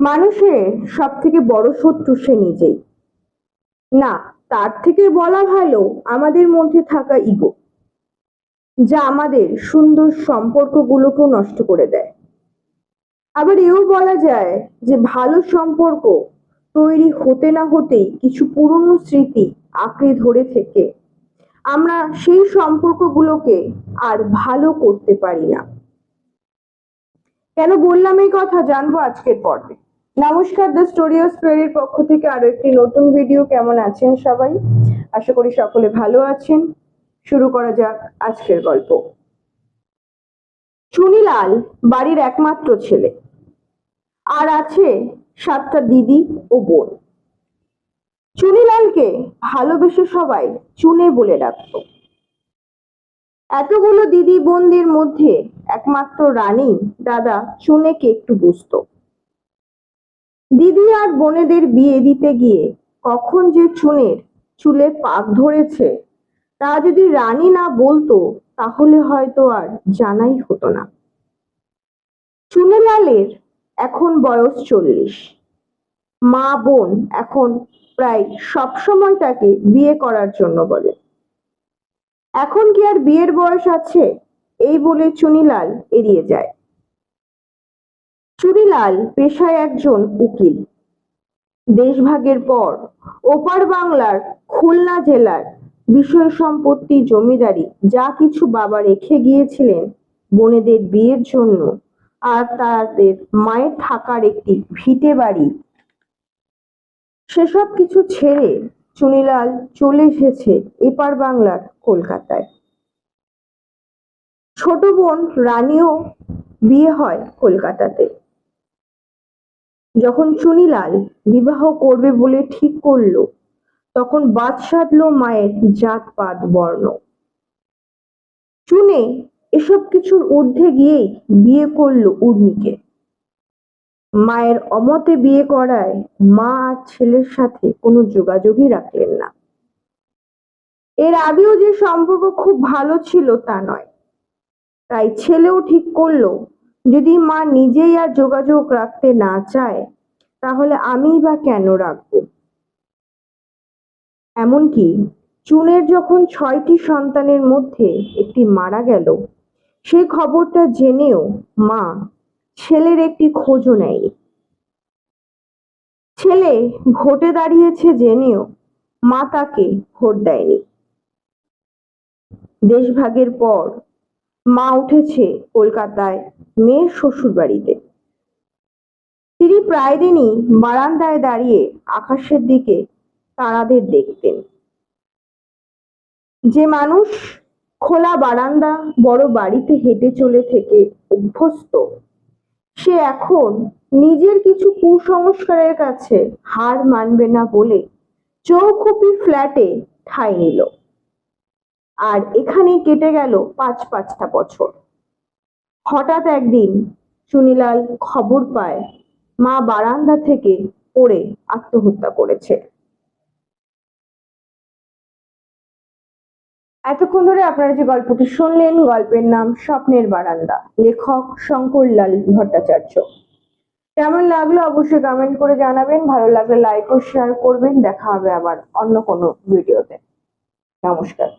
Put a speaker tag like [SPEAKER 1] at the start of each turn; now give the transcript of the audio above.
[SPEAKER 1] মানুষের সব থেকে বড় শত্রু সে নিজেই। না, তার থেকে বলা ভালো আমাদের মধ্যে থাকা ইগো যা আমাদের সুন্দর সম্পর্কগুলোকেও নষ্ট করে দেয়। আবার এও বলা যায় যে ভালো সম্পর্ক তৈরি হতে না হতেই কিছু পুরনো স্মৃতি আঁকড়ে ধরে থেকে। আমরা সেই সম্পর্কগুলোকে আর ভালো করতে পারি না। কেন বললাম এই কথা জানব আজকের পর্বে? নমস্কার, দ্য স্টোরিও স্টোরির পক্ষ থেকে আরও একটি নতুন ভিডিও। কেমন আছেন সবাই? আশা করি সকলে ভালো আছেন। শুরু করা যাক আজকের গল্প। চুনিলাল বাড়ির একমাত্র ছেলে। আর আছে সাতটা দিদি ও বোন। চুনিলালকে ভালোবেসে সবাই চুনে বলে ডাকত। এতগুলো দিদি বোনদের মধ্যে একমাত্র রানী দাদা চুনেকে একটু বুঝতো। দিদি আর বোনেদের বিয়ে দিতে গিয়ে কখন যে চুনের চুলে পাক ধরেছে, তা যদি রানী না বলতো, তাহলে হয়তো আর জানাই হতো না। চুনেলালের এখন বয়স চল্লিশ। মা বোন এখন প্রায় সব সময় তাকে বিয়ে করার জন্য বলে। এখন কি আর বিয়ের বয়স আছে? এই বলে চুনিলাল এড়িয়ে যায়। চুনিলাল পেশায় একজন উকিল। দেশভাগের পর ওপার বাংলার খুলনা জেলার বিষয় সম্পত্তি জমিদারি যা কিছু বাবা রেখে গিয়েছিলেন বোনেদের বিয়ের জন্য আর তাদের মায়ের থাকার একটি ভিটে বাড়ি। সেসব কিছু ছেড়ে চুনিলাল চলে এসেছে এপার বাংলার কলকাতায়। ছোট বোন রানীও বিয়ে হয় কলকাতাতে। যখন চুনিলাল বিবাহ করবে বলে ঠিক করল, তখন বাদ সাধলো মায়ের জাতপাত বর্ণ। চুনে এসব কিছুর ঊর্ধ্বে গিয়েই বিয়ে করল উর্মিকে। মায়ের অমতে বিয়ে করায় মা আর ছেলের সাথে কোনো যোগাযোগই রাখলেন না। এর আগেও যে সম্পর্ক খুব ভালো ছিল তা নয়। তাই ছেলেও ঠিক করল যদি মা নিজেই আর যোগাযোগ রাখতে না চায়, তাহলে আমি বা কেন রাখব? এমনকি চুনের যখন ছয়টি সন্তানের মধ্যে একটি মারা গেল, সে খবরটা জেনেও মা ছেলের একটি খোঁজও নেয়নি। ছেলে ভোটে দাঁড়িয়েছে জেনেও মা তাকে ভোট দেয়নি। দেশভাগের পর মা উঠেছে কলকাতায় মেয়ের শ্বশুর বাড়িতে তিনি প্রায় দিনই বারান্দায় দাঁড়িয়ে আকাশের দিকে তারাদের দেখতেন। যে মানুষ খোলা বারান্দা বড় বাড়িতে হেঁটে চলে থেকে অভ্যস্ত, সে এখন নিজের কিছু কুসংস্কারের কাছে হার মানবে না বলে চৌখুপি ফ্ল্যাটে ঠাঁই নিল। আর এখানে কেটে গেল পাঁচ পাঁচটা বছর। হঠাৎ একদিন চুনিলাল খবর পায়, মা বারান্দা থেকে পড়ে আত্মহত্যা করেছে। এতক্ষণ ধরে আপনারা যে গল্পটি শুনলেন, গল্পের নাম স্বপ্নের বারান্দা, লেখক শঙ্করলাল ভট্টাচার্য। কেমন লাগল অবশ্যই কমেন্ট করে জানাবেন, ভালো লাগলে লাইক ও শেয়ার করবেন, দেখা হবে আবার অন্য কোনো ভিডিওতে নমস্কার।